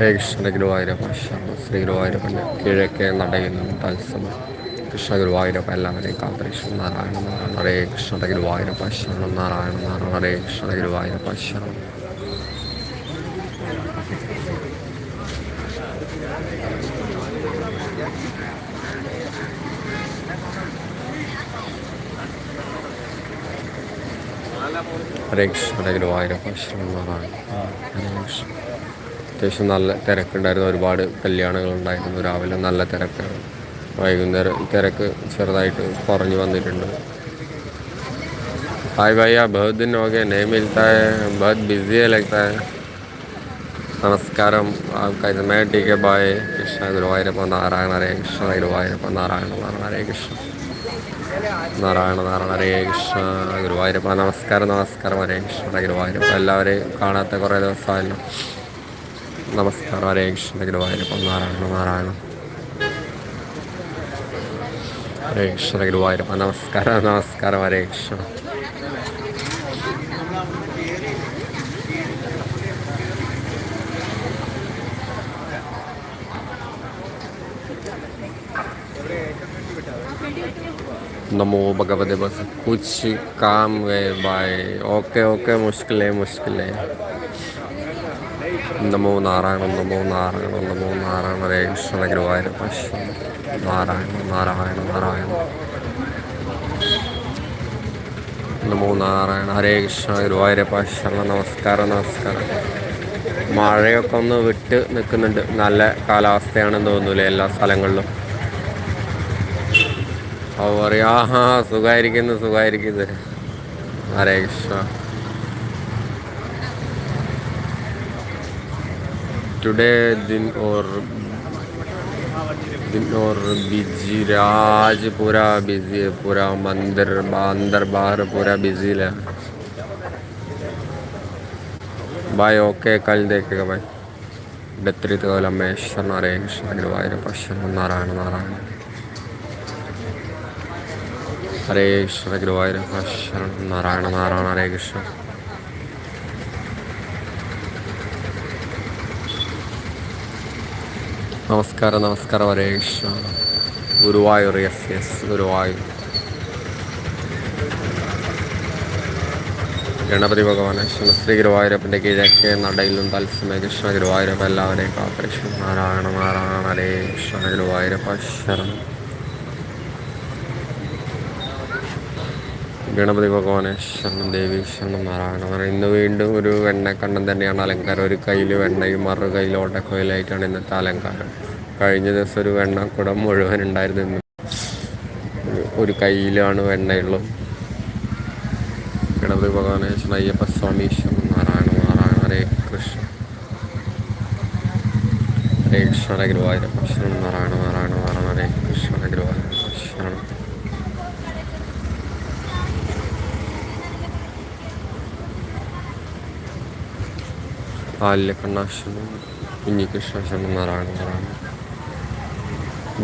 കൃഷ്ണ ഗുരുവായൂരപ്പ ശ്രീ ഗുരുവായൂരപ്പന്റെ കിഴക്കേ നടയിൽ തത്സമ. കൃഷ്ണ ഗുരുവായൂരപ്പ എല്ലാവരെയും കാത്തരക്ഷൻ നാരായണ നാരായണ ഹരേ കൃഷ്ണ ഗുരുവായൂരപ്പ ശരണം നാരായണ നാരായണ ഹരേ കൃഷ്ണ ഗുരുവായൂരപ്പ ശരണം ഹരേ കൃഷ്ണ ഗുരുവായൂരപ്പ ശരണം നാരായണ ഹരേ കൃഷ്ണ. അത്യാവശ്യം നല്ല തിരക്കുണ്ടായിരുന്നു. ഒരുപാട് കല്യാണങ്ങളുണ്ടായിരുന്നു രാവിലെ നല്ല തിരക്കാണ്. വൈകുന്നേരം തിരക്ക് ചെറുതായിട്ട് കുറഞ്ഞു വന്നിട്ടുണ്ട്. ഹായ് ഭയ്യ ബഹുത് ഓക്കെ ഹോ ഗയ നേ മിൽത്താ ഹെ ബിസി ലഗ്താ നമസ്കാരം കൈസമേ ടി ബായ് കൃഷ്ണ ഗുരുവായൂരപ്പം നാരായണ ഹരേ കൃഷ്ണ ഗുരുവായൂരപ്പം നാരായണ നാരായണ ഹരേ കൃഷ്ണ നാരായണ നാരായണ ഹരേ കൃഷ്ണ ഗുരുവായൂരപ്പ നമസ്കാരം നമസ്കാരം ഹരേ കൃഷ്ണ ഗുരുവായൂരപ്പ എല്ലാവരെയും കാണാത്ത കുറേ ദിവസമായല്ലോ. നമസ്കാരം ഹരേ കൃഷ്ണ ഗുരുവായൂരപ്പ നാരായണ നാരായണ ഹരേ കൃഷ്ണ ഗുരുവായൂരപ്പ നമസ്കാരം നമസ്കാരം ഹരേ കൃഷ്ണ नमो भगवते बस कुछ काम है भाई ओके ओके मुश्किल है मुश्किल है നമോ നാരായണ നമോ നാരായണ നമോ നാരായണ രേഷ്ണ ഗുരുവായൂര ഗുരുവായൂരപ്പ നാരായണ നാരായണ നാരായണ. നമോ നാരായണ ഹരേ കൃഷ്ണ ഗുരുവായൂര ശരണ നമസ്കാരം നമസ്കാരം. മഴയൊക്കെ ഒന്ന് വിട്ട് നിൽക്കുന്നുണ്ട്. നല്ല കാലാവസ്ഥയാണെന്ന് തോന്നൂലേ എല്ലാ സ്ഥലങ്ങളിലും? അപ്പോൾ പറയാ സുഖമായിരിക്കുന്നു സുഖമായിരിക്കുന്നത് ഹരേ കൃഷ്ണ. टुडे दिन और दिन और बिजी आज पूरा बिजी है पूरा मंदिर अंदर बाहर पूरा बिजी है भाई ओके कल देखेगा भाई डत्रित लमेश्वर नारायण कृष्ण गुरुवायूर पश्चिम नारायण नारायण हरे कृष्ण गुरुवायूर शरण नारायण नारायण हरे कृष्ण നമസ്കാരം നമസ്കാരം Krishna. Guruvayur yes yes Guruvayur. Ganapathi ഭഗവാനെ ശ്രീ ഗുരുവായൂരപ്പന്റെ കിഴക്കേ നടയിലും തത്സമയ കൃഷ്ണ ഗുരുവായൂരപ്പ എല്ലാവരെയും കാക്കൃഷ്ണ നാരായണ നാരായണ ഹരേ കൃഷ്ണ ഗുരുവായൂരപ്പ ശരണം. ഗണപതി ഭഗവാനെ ശരണം ദേവി ശരണം നാരായണ ഇന്ന് വീണ്ടും ഒരു വെണ്ണക്കണ്ണൻ തന്നെയാണ് അലങ്കാരം. ഒരു കയ്യിൽ വെണ്ണയും മറു കയ്യിൽ ഓട്ടക്കോയിലായിട്ടാണ് ഇന്നത്തെ അലങ്കാരം. കഴിഞ്ഞ ദിവസം ഒരു വെണ്ണക്കുടം മുഴുവൻ ഉണ്ടായിരുന്നു ഒരു കയ്യിലാണ് വെണ്ണയുള്ളത് ഗണപതി ഭഗവാനെ ശരണം അയ്യപ്പ സ്വാമി ശരണം നാരായണ നാരായണ ഹരേ കൃഷ്ണ. ഹരേ കൃഷ്ണ ഗുരുവായൂരപ്പ ശരണം നാരായണ നാരായണ നാരായണ ഹരേ കൃഷ്ണ ഹരേ ഗുരുവായൂരപ്പ ശരണം ബാല്യകണ്ണാശനം കുഞ്ഞികൃഷ്ണാശനം നാരായണ നാരായണ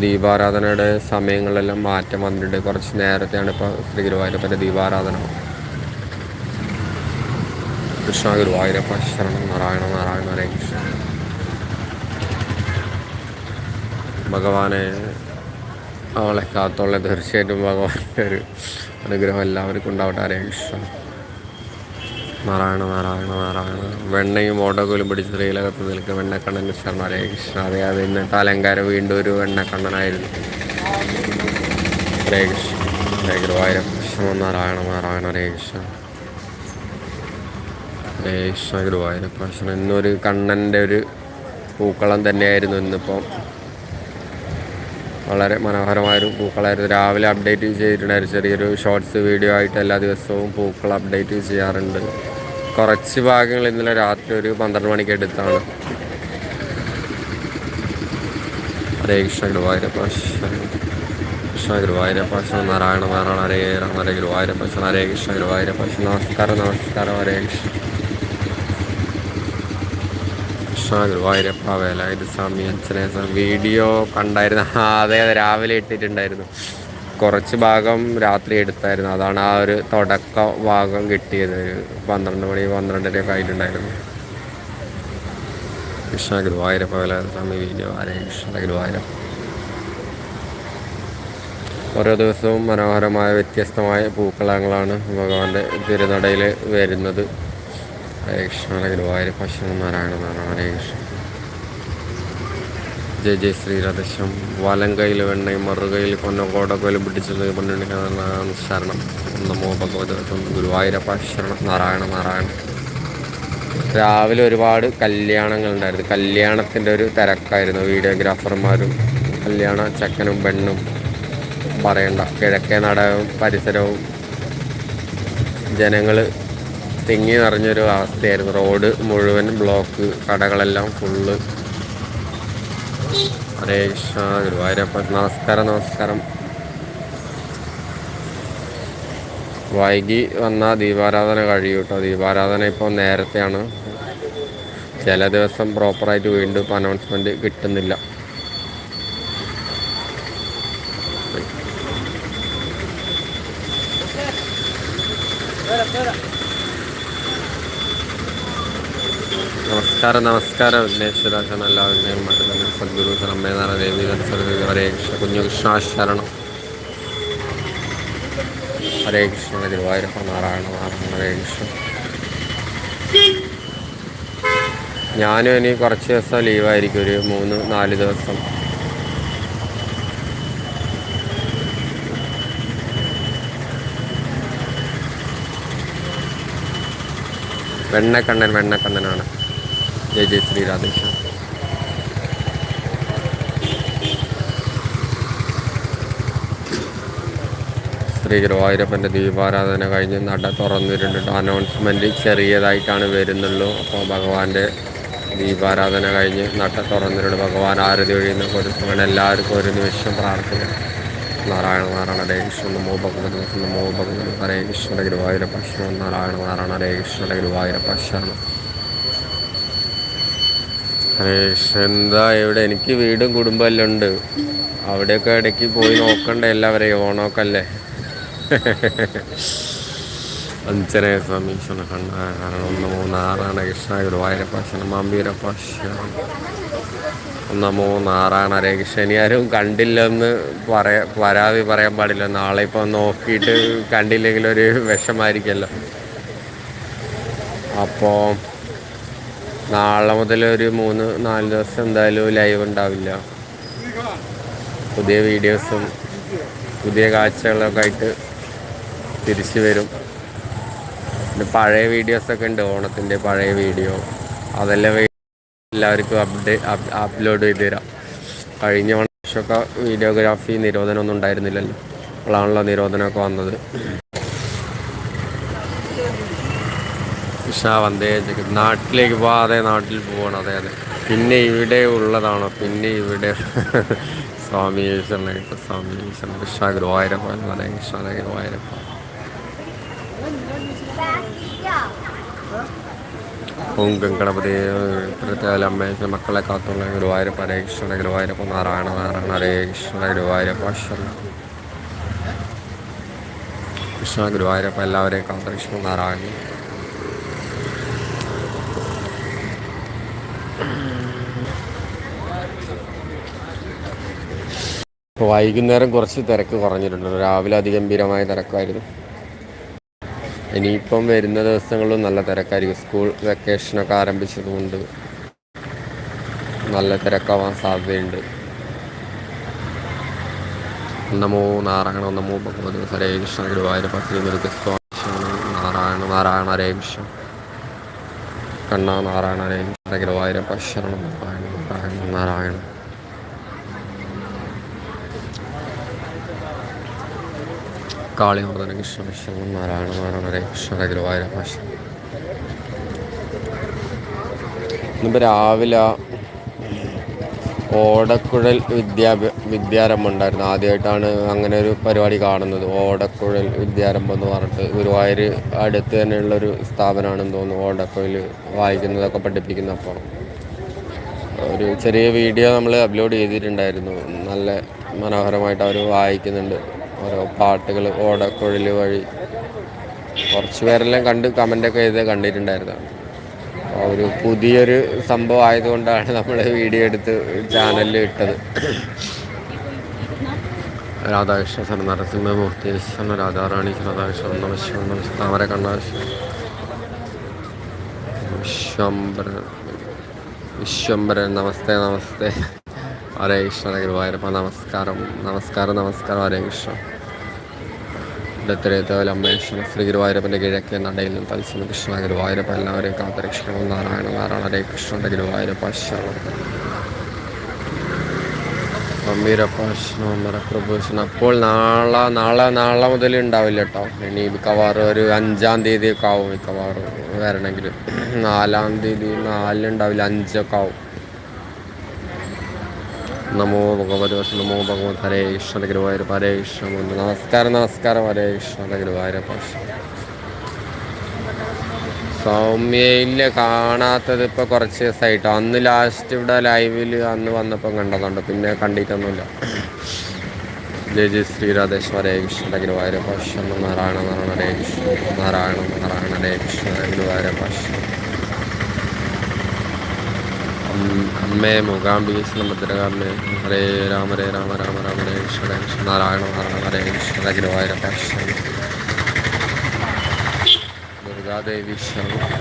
ദീപാരാധനയുടെ സമയങ്ങളെല്ലാം മാറ്റം വന്നിട്ടുണ്ട്. കുറച്ച് നേരത്തെയാണ് ഇപ്പോൾ ശ്രീ ഗുരുവായൂരപ്പന്റെ ദീപാരാധന. കൃഷ്ണ ഗുരുവായൂരപ്പ ശരണം നാരായണ നാരായണ ഹരേ കൃഷ്ണ. ഭഗവാനെ അവളെ കാത്തോളെ തീർച്ചയായിട്ടും ഭഗവാന്റെ ഒരു അനുഗ്രഹം എല്ലാവർക്കും ഉണ്ടാവട്ടെ. ഹരേ കൃഷ്ണ. നാരായണ നാരായണ നാരായണ. വെണ്ണയും ഓടകോലും പിടിച്ച് സ്ത്രീലകത്ത് നിൽക്കുക വെണ്ണക്കണ്ണൻ ശർമ്മ ഹരേ കൃഷ്ണ അതെ അത് ഇന്നത്തെ അലങ്കാരം വീണ്ടും ഒരു വെണ്ണക്കണ്ണനായിരുന്നു. ഹരേ കൃഷ്ണ ഹരേ ഗുരുവായൂരം കൃഷ്ണ നാരായണ നാരായണ ഹരേ കൃഷ്ണ ഹരേ കൃഷ്ണ ഗുരുവായൂരപ്പ കൃഷ്ണ ഇന്നൊരു കണ്ണന്റെ ഒരു പൂക്കളം തന്നെയായിരുന്നു ഇന്നിപ്പം. വളരെ മനോഹരമായൊരു പൂക്കളായിരുന്നു. രാവിലെ അപ്ഡേറ്റ് ചെയ്തിട്ടുണ്ടായിരുന്നു. ചെറിയൊരു ഷോർട്സ് വീഡിയോ ആയിട്ട് എല്ലാ ദിവസവും പൂക്കൾ അപ്ഡേറ്റ് ചെയ്യാറുണ്ട്. കുറച്ച് ഭാഗങ്ങൾ ഇന്നലെ രാത്രി ഒരു പന്ത്രണ്ട് മണിക്ക് എടുത്താണ്. ഹരേ കൃഷ്ണ ഗുരുവായൂരപ്പ കൃഷ്ണ ഗുരുവായൂരപ്പ നാരായണ നാരായണ ഹരേ രാമ ഹരേ ഗുരുവായൂരപ്പ ഹരേ കൃഷ്ണ ഗുരുവായൂരപ്പ നമസ്കാരം നമസ്കാരം. ഹരേ കൃഷ്ണ. കൃഷ്ണ ഗുരുവായൂരപ്പ വേലായുധ സ്വാമി അച്ഛനെ വീഡിയോ കണ്ടായിരുന്നു. അതെ അതെ. രാവിലെ ഇട്ടിട്ടുണ്ടായിരുന്നു. കുറച്ച് ഭാഗം രാത്രി എടുത്തായിരുന്നു. അതാണ് ആ ഒരു തുടക്ക ഭാഗം കിട്ടിയത്. ഒരു പന്ത്രണ്ട് മണി പന്ത്രണ്ടര ഒക്കെ ആയിട്ടുണ്ടായിരുന്നു. കൃഷ്ണ ഗുരുവായൂരപ്പ വേല സ്വാമി വീഡിയോ. ആരെ കൃഷ്ണ ഗുരുവായൂരം ഓരോ ദിവസവും മനോഹരമായ വ്യത്യസ്തമായ പൂക്കളങ്ങളാണ് ഭഗവാന്റെ തിരുനടയിൽ വരുന്നത്. ഹരേ കൃഷ്ണ ഗുരുവായൂരപ്പ നാരായണ നാരായണ ഹരേ കൃഷ്ണ. ജയ ജയ ശ്രീരാധേശം വലം കയ്യിൽ വെണ്ണയും മറുകയിൽ കൊന്നക്കോടക്കോലും പിടിച്ചത് പൊന്നിണിക്കാണ് ശരണം. നമോ ഭഗവത് ഗുരുവായൂരപ്പ. ശരണം. നാരായണ നാരായണ. രാവിലെ ഒരുപാട് കല്യാണങ്ങൾ ഉണ്ടായിരുന്നു കല്യാണത്തിന്റെ ഒരു തിരക്കായിരുന്നു. വീഡിയോഗ്രാഫർമാരും കല്യാണ ചക്കനും പെണ്ണും പറയണ്ട. കിഴക്കേ നടവും പരിസരവും ജനങ്ങൾ തിങ്ങി നിറഞ്ഞൊരു അവസ്ഥയായിരുന്നു. റോഡ് മുഴുവൻ ബ്ലോക്ക് കടകളെല്ലാം ഫുള്ള് ഗുരുവായൂരപ്പ നമസ്കാരം. നമസ്കാരം വൈകി വന്ന ദീപാരാധന കഴിയും കേട്ടോ ദീപാരാധന ഇപ്പോൾ നേരത്തെയാണ്. ചില ദിവസം പ്രോപ്പറായിട്ട് വീണ്ടും അനൗൺസ്മെന്റ് കിട്ടുന്നില്ല. നമസ്കാരം നമസ്കാരം. വിഘ്നേശ്വരാശൻ എല്ലാവരുടെയും മരുന്ന് സദ്ഗുരു ശ്രമേനാര ദേവി സരസ്വതി ഹരേ കൃഷ്ണ കുഞ്ഞു കൃഷ്ണാശരണം. ഹരേ കൃഷ്ണ ഗുരുവായൂരപ്പ നാരായണ നാരായണ ഹരേ കൃഷ്ണ. ഞാനും ഇനി കുറച്ച് ദിവസം ലീവായിരിക്കും ഒരു മൂന്ന് നാല് ദിവസം. വെണ്ണക്കണ്ണൻ വെണ്ണക്കണ്ണനാണ് ജയ് ജയ് ശ്രീ രാധേശ്വരം ശ്രീ ഗുരുവായൂരപ്പന്റെ ദീപാരാധന കഴിഞ്ഞ് നട തുറന്നിട്ടുണ്ട് അനൗൺസ്മെന്റ് ചെറിയതായിട്ടാണ് വരുന്നുള്ളൂ. അപ്പോൾ ഭഗവാന്റെ ദീപാരാധന കഴിഞ്ഞ് നട തുറന്നിട്ടുണ്ട്. ഭഗവാൻ ആരതി ഒഴിയുന്ന കൊടുക്കുമ്പോൾ എല്ലാവർക്കും ഒരു നിമിഷം പ്രാർത്ഥന നാരായണ നാരായണ ഹരേ കൃഷ്ണ. നമോ ഭഗവതി നമോ ഭഗവതി ഹരേ കൃഷ്ണ. ഗുരുവായൂരപ്പ നാരായണ നാരായണ ഹരേ കൃഷ്ണ. ഗുരുവായൂരപ്പ ഹരേ കൃഷ്ണ എന്താ ഇവിടെ എനിക്ക് വീടും കുടുംബം എല്ലാം ഉണ്ട്. അവിടെയൊക്കെ ഇടയ്ക്ക് പോയി നോക്കണ്ട എല്ലാവരെയും. ഓണമൊക്കെ അല്ലേ അഞ്ചനയ സ്വാമി ഒന്ന് മൂന്നാറാണ്. കൃഷ്ണ ഗുരുവായൂരപ്പ ശരണം മാമ്പീരപ്പ ശരണം നമോ ഹരേ കൃഷ്ണ ഇനി ആരും കണ്ടില്ലെന്ന് പറയാ പരാതി പറയാൻ പാടില്ല. നാളെ ഇപ്പോൾ നോക്കിയിട്ട് കണ്ടില്ലെങ്കിൽ ഒരു വിഷമായിരിക്കുമല്ലോ. അപ്പോൾ നാളെ മുതൽ ഒരു മൂന്ന് നാല് ദിവസം എന്തായാലും ലൈവ് ഉണ്ടാവില്ല. പുതിയ വീഡിയോസും പുതിയ കാഴ്ചകളൊക്കെ ആയിട്ട് തിരിച്ചു വരും. പിന്നെ പഴയ വീഡിയോസൊക്കെ ഉണ്ട്. ഓണത്തിന്റെ പഴയ വീഡിയോ അതെല്ലാം എല്ലാവർക്കും അപ്ഡേറ്റ് അപ്ലോഡ് ചെയ്ത് തരാം. കഴിഞ്ഞ വർഷമൊക്കെ വീഡിയോഗ്രാഫി നിരോധനമൊന്നും ഉണ്ടായിരുന്നില്ലല്ലോ. അപ്പോഴാണല്ലോ നിരോധനമൊക്കെ വന്നത്. ഉഷ വന്ദേ ജഗത്. നാട്ടിലേക്ക് പോവാതെ നാട്ടിൽ പോവാണ് അതെ അതെ. പിന്നെ ഇവിടെ ഉള്ളതാണോ പിന്നെ ഇവിടെ സ്വാമി ഈശ്വരനായിട്ട് സ്വാമി ഈശ്വരൻ കൃഷ്ണ ഗുരുവായൂരപ്പ അതെ കൃഷ്ണ ഗുരുവായൂരപ്പ ഓം ഗംഗണപതി അമ്മേശ്വര മക്കളെ കാത്തുള്ള ഗുരുവായൂരപ്പ ഹരേ കൃഷ്ണ ഗുരുവായൂരപ്പ നാരായണ നാരായണ ഹരേ കൃഷ്ണ ഗുരുവായൂരപ്പ കൃഷ്ണ ഗുരുവായൂരപ്പ എല്ലാവരെയും കാത്ത കൃഷ്ണ നാരായണ വൈകുന്നേരം കുറച്ച് തിരക്ക് കുറഞ്ഞിട്ടുണ്ട്. രാവിലെ അതിഗംഭീരമായ തിരക്കായിരുന്നു. ഇനിയിപ്പം വരുന്ന ദിവസങ്ങളിലും നല്ല തിരക്കായിരിക്കും. സ്കൂൾ വെക്കേഷനൊക്കെ ആരംഭിച്ചതുകൊണ്ട് നല്ല തിരക്കാവാൻ സാധ്യതയുണ്ട്. നമോ നാരായണ നമോ ഭഗവതി ഹരേ കൃഷ്ണ ഗുരുവായൂരപ്പ ശ്രീമൃഗസ്വാമി നാരായണ നാരായണ ഹരേ കൃഷ്ണ. കണ്ണ നാരായണ ഹരേ കൃഷ്ണ ഗുരുവായൂരപ്പ ശരണം നാരായണ നാരായണ നാരായണ. കാളിമർദ്ദന കൃഷ്ണ വിഷ്ണു നാരായണ നാരായണ ഹരേ കൃഷ്ണ ഗുരുവായൂരപ്പ ശരണം ഇന്നിപ്പോൾ രാവിലെ ഓടക്കുഴൽ വിദ്യാഭ്യാ വിദ്യാരംഭം ഉണ്ടായിരുന്നു. ആദ്യമായിട്ടാണ് അങ്ങനെ ഒരു പരിപാടി കാണുന്നത്. ഓടക്കുഴൽ വിദ്യാരംഭം എന്ന് പറഞ്ഞിട്ട് ഗുരുവായൂർ അടുത്ത് തന്നെയുള്ളൊരു സ്ഥാപനമാണെന്ന് തോന്നുന്നു ഓടക്കുഴൽ വായിക്കുന്നതൊക്കെ പഠിപ്പിക്കുന്ന അപ്പോൾ ഒരു ചെറിയ വീഡിയോ നമ്മൾ അപ്ലോഡ് ചെയ്തിട്ടുണ്ടായിരുന്നു. നല്ല മനോഹരമായിട്ട് അവർ വായിക്കുന്നുണ്ട്. ഓരോ പാട്ടുകൾ ഓടക്കുഴൽ വഴി. കുറച്ച് പേരെല്ലാം കണ്ട് കമന്റൊക്കെ ചെയ്ത് കണ്ടിട്ടുണ്ടായിരുന്നു. ഒരു പുതിയൊരു സംഭവം ആയതുകൊണ്ടാണ് നമ്മൾ വീഡിയോ എടുത്ത് ചാനലിൽ ഇട്ടത്. രാധാകൃഷ്ണ സർ നരസിംഹമൂർത്തി ഈശ്വരൻ രാധാറാണി രാധാകൃഷ്ണൻ നമശിവ നമശ താമര കണ്ണാശ. വിശ്വംബരൻ വിശ്വംബരൻ നമസ്തേ നമസ്തേ. ഹരേ കൃഷ്ണ ഗുരുവായൂരപ്പ നമസ്കാരം നമസ്കാരം നമസ്കാരം ഹരേ കൃഷ്ണ. അമ്മേശ്വര ശ്രീ ഗുരുവായൂരപ്പന്റെ കിഴക്കേ നടയിൽ നിന്ന് തത്സമ കൃഷ്ണ ഗുരുവായൂരപ്പ എല്ലാവരെയും കാത്തരക്ഷണം നാരായണ നാരായണ ഹരേ കൃഷ്ണന്റെ ഗുരുവായൂരപ്പ ശരണം. അപ്പോൾ നാളെ നാളെ നാളെ മുതൽ ഉണ്ടാവില്ല കേട്ടോ. ഇനി മിക്കവാറും ഒരു അഞ്ചാം തീയതി ഒക്കെ ആവും മിക്കവാറും വരണമെങ്കിൽ. നാലാം തീയതി നാലിനുണ്ടാവില്ല അഞ്ചൊക്കെ ആവും. നമോ ഭഗവതി നമോ ഭഗവത് ഹരേ കൃഷ്ണ ഗുരുവായൂരപ്പ ഹരേ കൃഷ്ണ നമസ്കാരം നമസ്കാരം ഹരേ കൃഷ്ണ ഗുരുവായൂരപ്പ സൗമ്യയില്ല കാണാത്തത് ഇപ്പോൾ കുറച്ച് ദിവസമായിട്ടോ അന്ന് ലാസ്റ്റ് ഇവിടെ ലൈവിൽ അന്ന് വന്നപ്പം കണ്ടതുണ്ട്. പിന്നെ കണ്ടിട്ടൊന്നുമില്ല. ജയ ജയ ശ്രീരാധേശ്വര കൃഷ്ണ ഗുരുവായൂർ പക്ഷ നാരായണ നാരായണ ഹരേ കൃഷ്ണ നാരായണ നാരായണ ഹരേ കൃഷ്ണ ഗുരുവായൂര പശ്യം അമ്മേ മൂകാംബിക ഭദ്രകാമേ ഹരേ രാമ ഹരേ രാമ രാമ രാമ ഹരേ കൃഷ്ണ കൃഷ്ണ നാരായണ നാരായണ ഹരേ കൃഷ്ണ ഗുരുവായൂര പശ്യം ദുർഗാദേവി ശരണം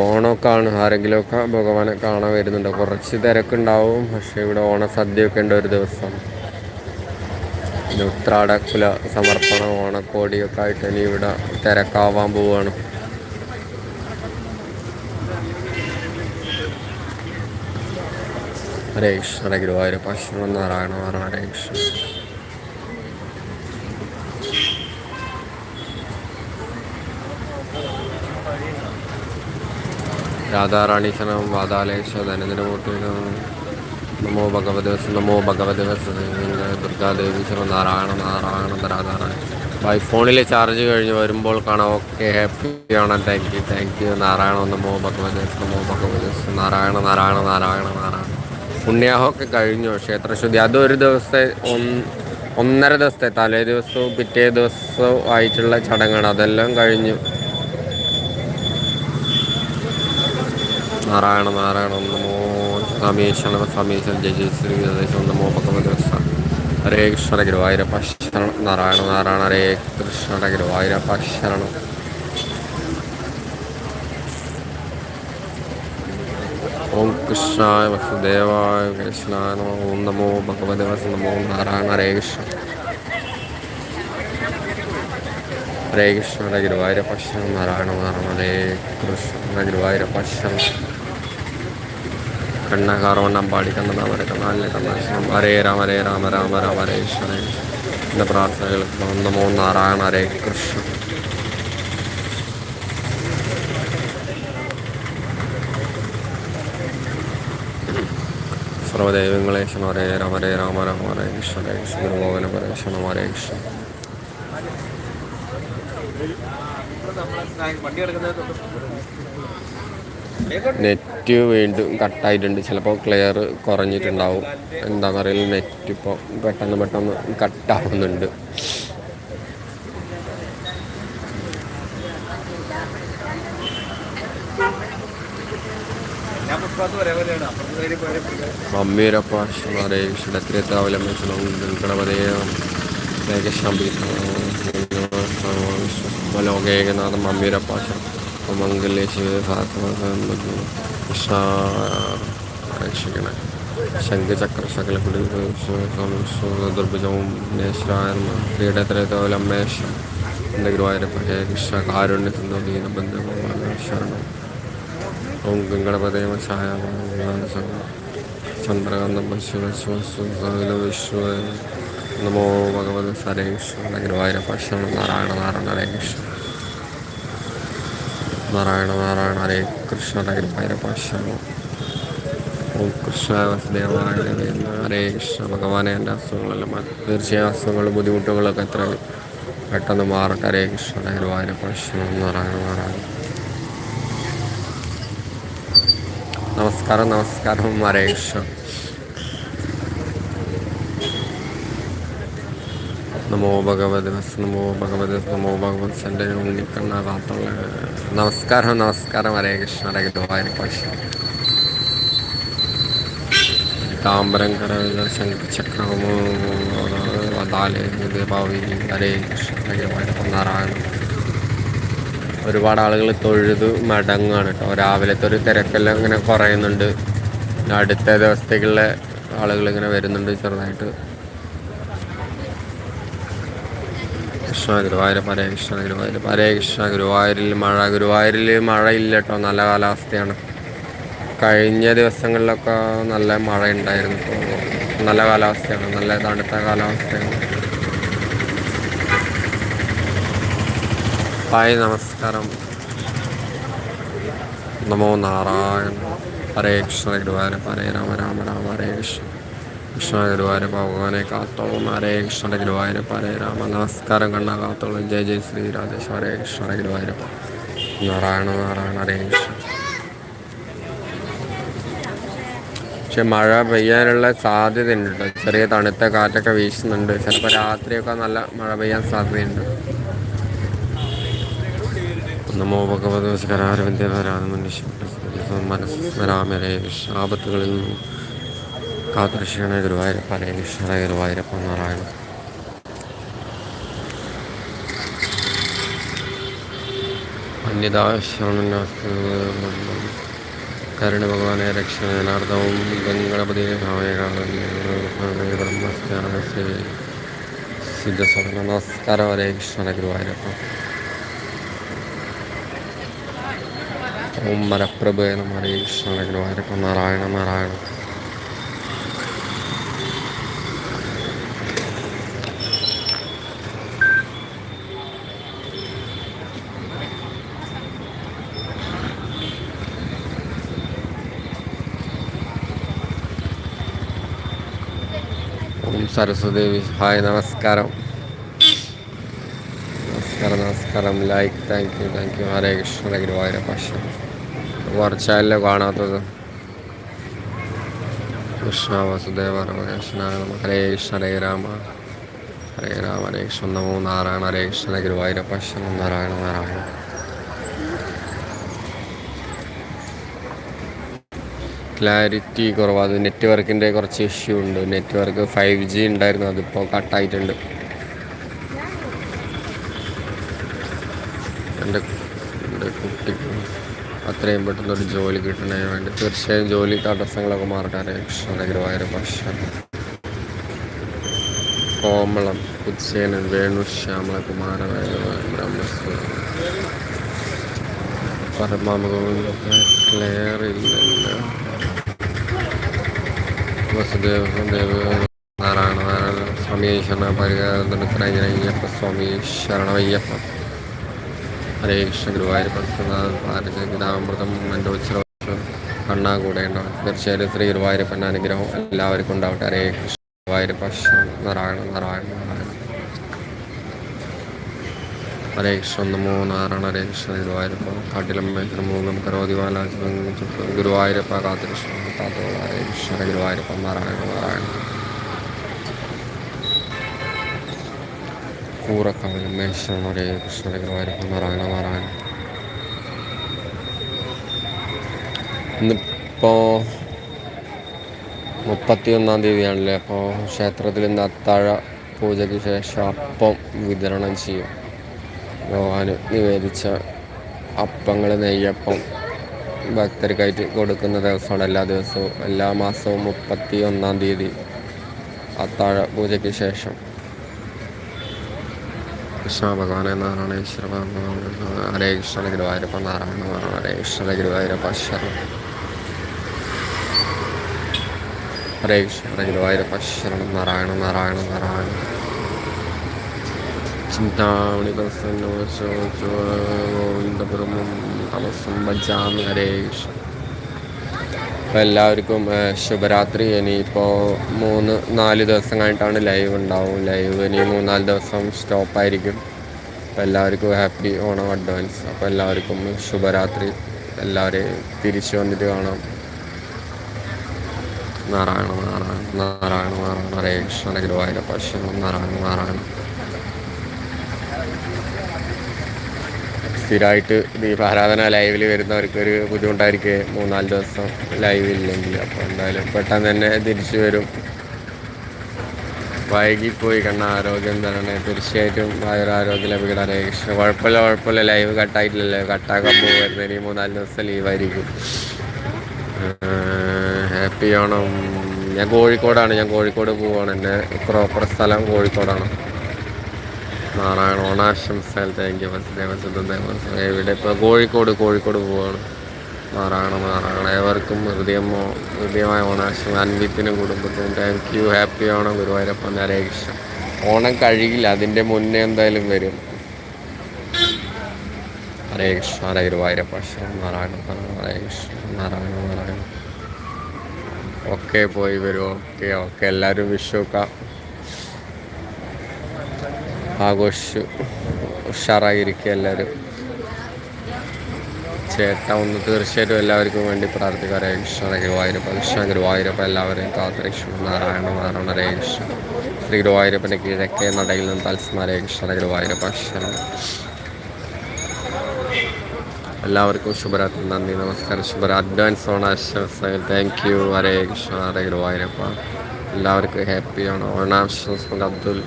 ഓണമൊക്കെയാണ് ആരെങ്കിലുമൊക്കെ ഭഗവാനെ കാണാൻ വരുന്നുണ്ട്. കുറച്ച് തിരക്കുണ്ടാവും പക്ഷേ ഇവിടെ ഓണസദ്യയൊക്കെ ഉണ്ട് ഒരു ദിവസം. പിന്നെ ഉത്രാടക്കുല സമർപ്പണം ഓണക്കോടിയൊക്കെ ആയിട്ട് ഇനി ഇവിടെ തിരക്കാവാൻ പോവുകയാണ് ഹരേ ഗുരുവായൂരപ്പ ശ്രീനാരായണ നാരായണ ഹരേ കൃഷ്ണ. രാധാറാണി ശനം വാതാലേശ നമോ ഭഗവത് നമോ ഭഗവത് ദുർഗാദേവി നാരായണ നാരായണ രാധാറാണി ബൈ ഫോണിൽ ചാർജ് കഴിഞ്ഞ് വരുമ്പോൾ കാണാം. ഓക്കെ ഹാപ്പിയാണ്. Thank you thank you Narayana നമോ ഭഗവത് നമോ ഭഗവത് നാരായണ നാരായണ നാരായണ നാരായണ. പുണ്യാഹമൊക്കെ കഴിഞ്ഞു. ക്ഷേത്രശുദ്ധി. അതൊരു ദിവസത്തെ ഒന്നര ദിവസത്തെ തലേ ദിവസവും പിറ്റേ ദിവസവും ആയിട്ടുള്ള ചടങ്ങാണ്. അതെല്ലാം കഴിഞ്ഞു. നാരായണ നാരായണ നമോ സമീശന സമീശൻ ജയ ശ്രീ നമോ ഭഗവത് ഹരേ കൃഷ്ണ ഗുരുവായൂരപ്പ ശരണം നാരായണ നാരായണ ഹരേ കൃഷ്ണ ഗുരുവായൂരപ്പ ശരണം ഓം കൃഷ്ണായ വസുദേവായ കൃഷ്ണായ ഓം നമോ ഭഗവതി വസു നമോ നാരായണ ഹരേ കൃഷ്ണ ഹരേ കൃഷ്ണ ഗുരുവായൂര പശ്യം നാരായണ നാരായണ ഹരേ കൃഷ്ണ ഗുരുവായൂര പശ്യം കണ്ണ കാറവണ്ണം പാടി കണ്ണ താമര കണ്ണാലിലെ കണ്ണാശനം ഹരേ രാമ ഹരേ രാമ രാമ രാമ ഹരേ കൃഷ്ണ എന്റെ പ്രാർത്ഥനകൾ നമോ നാരായണ ഹരേ കൃഷ്ണ. സർവദൈവങ്ങളേശനം ഹരേ രാമ ഹരേ രാമ രാമ ഹരേ കൃഷ്ണ ഹരേ കൃഷ്ണ. പരേശനം ഹരേ കൃഷ്ണ. നെറ്റ് വീണ്ടും കട്ടായിട്ടുണ്ട് ചിലപ്പോൾ ക്ലിയർ കുറഞ്ഞിട്ടുണ്ടാവും എന്താണെന്നറിയില്ല നെറ്റ് ഇപ്പോൾ പെട്ടെന്ന് പെട്ടെന്ന് കട്ടാവുന്നുണ്ട് മമ്മിയൊരപ്പ ഹരേ കൃഷ്ണ ത്രിയത്താവലംബിക്കണം ഗണപതേയം ലോകേകനാഥം മമ്മിയൊരപ്പ മംഗല്യ കൃഷ്ണ രക്ഷിക്കണേ ശംഖചക്ര സകല ദുർഭുജവും നേശ്വരായ ക്രീഡത്രയത്തോലമ്മേശം എന്റെ ഗുരുവായൂരപ്പ ഹേ കൃഷ്ണ കാരുണ്യ സിന്ധു ദീനബന്ധ ശരണം ഓം ഗംഗണപദേവ ഛായ ചന്ദ്രകാന്തം വിശ്വ നമോ ഭഗവത് കൃഷ്ണ ഗുരുവായൂരപ്പ ശരണം നാരായണ നാരായണ കൃഷ്ണ നാരായണ നാരായണ ഹരേ കൃഷ്ണ ഗുരുവായൂരപ്പ ഭൈരപാശ്വ ഓം കൃഷ്ണ വസുദേവായ ഹരേ കൃഷ്ണ ഭഗവാനെ എന്റെ അസുഖങ്ങളെല്ലാം തീർച്ചയായും അസുഖങ്ങളും ബുദ്ധിമുട്ടുകളൊക്കെ എത്ര പെട്ടെന്ന് മാറട്ടെ. ഹരേ കൃഷ്ണ ഗുരുവായൂരപ്പ ശരണം നാരായണ നാരായണ. നമസ്കാരം നമസ്കാരം ഹരേ കൃഷ്ണ. നമോ ഭഗവത് നമോ ഭഗവത് നമോ ഭഗവത് എന്റെ ഉണ്ണിക്കണ്ണ കാത്തുള്ള നമസ്കാരം നമസ്കാരം. ഹരേ കൃഷ്ണ ഹരേ കൃഷ്ണ താമ്പരം കരവിത ശംഖചക്രമോ വതാലേ ഹരേ കൃഷ്ണ ഹരേ ഗുരുവായൂരപ്പ നാരായണ. ഒരുപാട് ആളുകൾ തൊഴുത് മടങ്ങാണ് കേട്ടോ. രാവിലത്തെ ഒരു തിരക്കെല്ലാം ഇങ്ങനെ കുറയുന്നുണ്ട്. അടുത്ത ദിവസത്തേക്കുള്ള ആളുകൾ ഇങ്ങനെ വരുന്നുണ്ട് ചെറുതായിട്ട്. കൃഷ്ണ ഗുരുവായൂർ ഹരേ കൃഷ്ണ ഗുരുവായൂർ ഹരേ കൃഷ്ണ ഗുരുവായൂരിൽ മഴ ഗുരുവായൂരിൽ മഴ ഇല്ല കേട്ടോ. നല്ല കാലാവസ്ഥയാണ്. കഴിഞ്ഞ ദിവസങ്ങളിലൊക്കെ നല്ല മഴ ഉണ്ടായിരുന്നു ഇപ്പോൾ നല്ല കാലാവസ്ഥയാണ്. നല്ല തണുത്ത കാലാവസ്ഥയാണ്. ഹായ് നമസ്കാരം. നമോ നാരായണ. ഹരേ കൃഷ്ണ ഗുരുവായൂർ ഹരേ രാമ രാമ രാമ ഹരേ കൃഷ്ണ. കൃഷ്ണ ഗുരുവായൂരപ്പ ഭഗവാനെ കാത്തോളം ഹരേ കൃഷ്ണ ഗുരുവായൂരപ്പ ഹരേ രാമ നമസ്കാരം കണ്ണ കാത്തോളം ജയ ജയ ശ്രീ രാജേശ്വര ഹരേ കൃഷ്ണ ഗുരുവായൂരപ്പ നാരായണ നാരായണ ഹരേ കൃഷ്ണ പക്ഷെ മഴ പെയ്യാനുള്ള സാധ്യത ഉണ്ട് കേട്ടോ ചെറിയ തണുത്ത കാറ്റൊക്കെ വീശുന്നുണ്ട് ചിലപ്പോൾ രാത്രിയൊക്കെ നല്ല മഴ പെയ്യാൻ സാധ്യതയുണ്ട് നമോ ഭഗവത് മനസ്മരാമരേ ആപത്തുകളിൽ നിന്നും കാത്തുരക്ഷിക്കണേ ഗുരുവായൂരപ്പ കൃഷ്ണ ഗുരുവായൂരപ്പ നാരായണ അന്യദാശരണ കരുണ ഭഗവാനെ രക്ഷണാർത്ഥവും ഗംഗണപതി സിദ്ധ നമസ്കാരം ഗുരുവായൂരപ്പ. ഓം മരപ്രഭേ നമ ഹരേ കൃഷ്ണ ഗുരുവായൂരപ്പ. നാരായണ നാരായണ. ഓം സരസ്വതി ഹായ് നമസ്കാരം. നമസ്കാരം നമസ്കാരം. Like thank you thank you Hare Krishna Guruvayurappa കുറച്ചല്ലോ കാണാത്തത് കൃഷ്ണ വസുദേവ രമകൃഷ്ണ ഹരേ കൃഷ്ണ ഹരേ രാമ. ഹരേ രാമ ഹരേ കൃഷ്ണ നമോ നാരായണ ഹരേ കൃഷ്ണ ഗുരുവായൂരപ്പ നാരായണ നാരായണ. ക്ലാരിറ്റി കുറവാണ് അത് നെറ്റ്വർക്കിന്റെ കുറച്ച് ഇഷ്യൂ ഉണ്ട്. നെറ്റ്വർക്ക് ഫൈവ് ജി ഉണ്ടായിരുന്നു. അതിപ്പോൾ കട്ടായിട്ടുണ്ട് എന്റെ എന്റെ കുട്ടിക്ക് അത്രയും പെട്ടെന്ന് ഒരു ജോലി കിട്ടണേ വേണ്ടി തീർച്ചയായും ജോലി തടസ്സങ്ങളൊക്കെ മാറട്ടെ. കൃഷ്ണ ഭാഷ കോമളം ഉച്ചേനൻ വേണു ശ്യാമള കുമാര പരമാമഗോവിന്ദ ക്ലിയർ ഇല്ല വസുദേവ ദേവ നാരായണ നാരായണ സ്വാമി ശരണ പരിഹാരയ്യപ്പ സ്വാമി ശരണവയ്യപ്പ ഹരേ കൃഷ്ണ ഗുരുവായൂരപ്പ ഭാരതഗീതാമൃതം മൻഡോത്സവ കണ്ണാ കൂടെ തീർച്ചയായിട്ടും തീർച്ചയായും ശ്രീ ഗുരുവായൂരപ്പന്റെ അനുഗ്രഹം എല്ലാവർക്കും ഉണ്ടാവട്ടെ ഹരേ കൃഷ്ണ ഗുരുവായൂരപ്പ നാരായണ നാരായണ നാരായണ ഹരേ കൃഷ്ണ നമോ നാരായണ ഹരേ കൃഷ്ണ ഗുരുവായൂരപ്പ. കാട്ടിലമ്മേശ്വര മൂലം കരോതി ബാലാജി ഗുരുവായൂരപ്പ കാത്തകൃഷ്ണ താത്തോള ഹരേ കൃഷ്ണ ഗുരുവായൂരപ്പ. നാരായണ നാരായണ. കൂറക്കാവിലും മേശ്വരൻ ഹരേ കൃഷ്ണ ഗുരുവായൂരപ്പ. നാരായണ നാരായണ. ഇന്നിപ്പോൾ മുപ്പത്തിയൊന്നാം തീയതിയാണല്ലേ? അപ്പോൾ ക്ഷേത്രത്തിൽ ഇന്ന് അത്താഴ പൂജയ്ക്ക് ശേഷം അപ്പം വിതരണം ചെയ്യും. ഭഗവാന് നിവേദിച്ച അപ്പങ്ങൾ നെയ്യപ്പം ഭക്തർക്കായിട്ട് കൊടുക്കുന്ന ദിവസമാണ് എല്ലാ ദിവസവും. എല്ലാ മാസവും മുപ്പത്തി ഒന്നാം തീയതി അത്താഴ പൂജയ്ക്ക് ശേഷം. കൃഷ്ണ ഭഗവാനെ നാരായണേശ്വര ഹരേ കൃഷ്ണ ഗുരുവായൂരപ്പ നാരായണ നാരായണ ഹരേ കൃഷ്ണ ഗുരുവായൂരപ്പ ശരണം. ഹരേ കൃഷ്ണ ഗുരുവായൂരപ്പ ശരണം. നാരായണ നാരായണ നാരായണ. ചിന്താമണി ഗോവിന്ദപുരമും തമസും ഭജാമി ഹരേ കൃഷ്ണ അപ്പോൾ എല്ലാവർക്കും ശുഭരാത്രി ഇനിയിപ്പോൾ മൂന്ന് നാല് ദിവസം കഴിഞ്ഞിട്ടാണ് ലൈവ് ഉണ്ടാവും ലൈവ് ഇനി മൂന്നാൽ ദിവസം സ്റ്റോപ്പായിരിക്കും അപ്പോൾ എല്ലാവർക്കും ഹാപ്പി ഓണം അഡ്വാൻസ് അപ്പോൾ എല്ലാവർക്കും ശുഭരാത്രി എല്ലാവരെയും തിരിച്ചു വന്നിട്ട് കാണാം നാരായണ നാരായണ നാരായണ നാരായണ ഹരേ കൃഷ്ണ ഗുരുവായൂരപ്പ നാരായണ നാരായണ സ്ഥിരമായിട്ട് ദീപാരാധന ലൈവിൽ വരുന്നവർക്ക് ഒരു ബുദ്ധിമുട്ടായിരിക്കും മൂന്നാൽ ദിവസം ലൈവ് ഇല്ലെങ്കിൽ. അപ്പോൾ എന്തായാലും പെട്ടെന്ന് തന്നെ തിരിച്ചു വരും. വൈകിപ്പോയി കണ്ണ ആരോഗ്യം തരണേ തീർച്ചയായിട്ടും ആരോഗ്യം ലഭിക്കണം. കൃഷ്ണ? കുഴപ്പമില്ല കുഴപ്പമില്ല. ലൈവ് കട്ടായിട്ടില്ലല്ലോ. കട്ടാക്കാൻ പോകുമായിരുന്നു ഇനി മൂന്നാൽ ദിവസം ലീവായിരിക്കും ഹാപ്പി ഓണം ഞാൻ കോഴിക്കോടാണ്. ഞാൻ കോഴിക്കോട് പോവാണ്. എന്റെ പ്രോപ്പർ സ്ഥലം കോഴിക്കോടാണ്. നാരായണ ഓണാശംസകൾ. താങ്ക് യു ദേവസ്വം ദേവസ്വം ഇവിടെ ഇപ്പോൾ കോഴിക്കോട് കോഴിക്കോട് പോവാണ്. നാരായണ നാരായണ. ഏവർക്കും ഹൃദയമോ ഹൃദയമായ ഓണാശം അൻവിത്തിനും കുടുംബത്തിനും thank you happy Onam Guruvayurappan നരേകൃഷ്ണൻ Krishna. Onam കഴിയില്ല. അതിന്റെ മുന്നേ എന്തായാലും വരും. ഹരേ കൃഷ്ണ ഹരേ ഗുരുവായൂരപ്പ നാരായണ ഹരേ കൃഷ്ണ. നാരായണ നാരായണ. ഓക്കെ പോയി വരും ഓക്കെ ഓക്കെ എല്ലാവരും വിഷുക്ക ആഘോഷിച്ചു ഉഷാറായിരിക്കുക എല്ലാവരും. ചേട്ട ഒന്ന് തീർച്ചയായിട്ടും എല്ലാവർക്കും വേണ്ടി പ്രാർത്ഥിക്കുക ഹരേ കൃഷ്ണ ഗുരുവായൂരപ്പ കൃഷ്ണ ഗുരുവായൂരപ്പ എല്ലാവരെയും കാത്തരക്ഷണ നാരായണ നാരായണ ഹരേ കൃഷ്ണ. ശ്രീ ഗുരുവായൂരപ്പന്റെ കിഴക്കേ നടയിൽ നിന്ന് തത്സ്മ ഹരേ കൃഷ്ണ ഗുരുവായൂരപ്പ ശരണം എല്ലാവർക്കും ശുഭരാത്രി നന്ദി നമസ്കാരം. ശുഭര അഡ്വാൻസ് ഓണാശംസകൾ താങ്ക് യു ഹരേ കൃഷ്ണ ഹരേ ഗുരുവായൂരപ്പ. എല്ലാവർക്കും ഹാപ്പിയാണ് ഓണാശംസ അബ്ദുൽ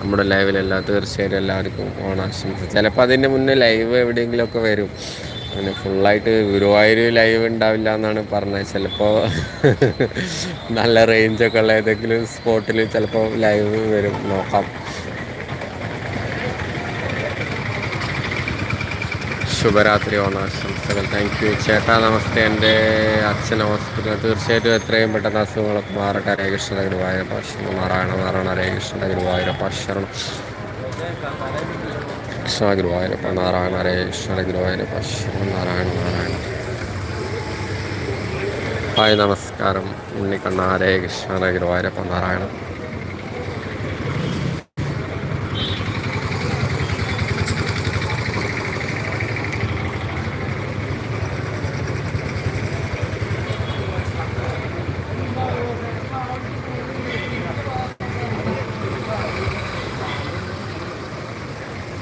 നമ്മുടെ ലൈവിലെല്ലാം തീർച്ചയായിട്ടും എല്ലാവർക്കും ഓണാശംസ. ചിലപ്പോൾ അതിന്റെ മുന്നേ ലൈവ് എവിടെയെങ്കിലുമൊക്കെ വരും. അങ്ങനെ ഫുള്ളായിട്ട് ഗുരുവായൂർ ലൈവ് ഉണ്ടാവില്ല എന്നാണ് പറഞ്ഞത്. ചിലപ്പോൾ നല്ല റേഞ്ചൊക്കെ ഉള്ള ഏതെങ്കിലും സ്പോട്ടിൽ ചിലപ്പോൾ ലൈവ് വരും. നോക്കാം. ശുഭരാത്രി ഓണാശംസകൾ. താങ്ക് യു ചേട്ടാ നമസ്തേ. എന്റെ അച്ഛൻ ഹോസ്പിറ്റൽ തീർച്ചയായിട്ടും എത്രയും പെട്ടെന്ന് അസുഖങ്ങളൊക്കെ മാറട്ടെ. ഹരേകൃഷ്ണ ഗുരുവായൂരപ്പ ശരണം നാരായണ നാരായണ ഹരേകൃഷ്ണ ഗുരുവായൂരപ്പ ശരണം കൃഷ്ണ ഗുരുവായൂരപ്പ നാരായണ ഹരേകൃഷ്ണ ഗുരുവായൂരപ്പ ശരണം നാരായണ നാരായണ. ഹായ് നമസ്കാരം. ഉണ്ണിക്കണ്ണ ഹരേ കൃഷ്ണ ഗുരുവായൂരപ്പ നാരായണ.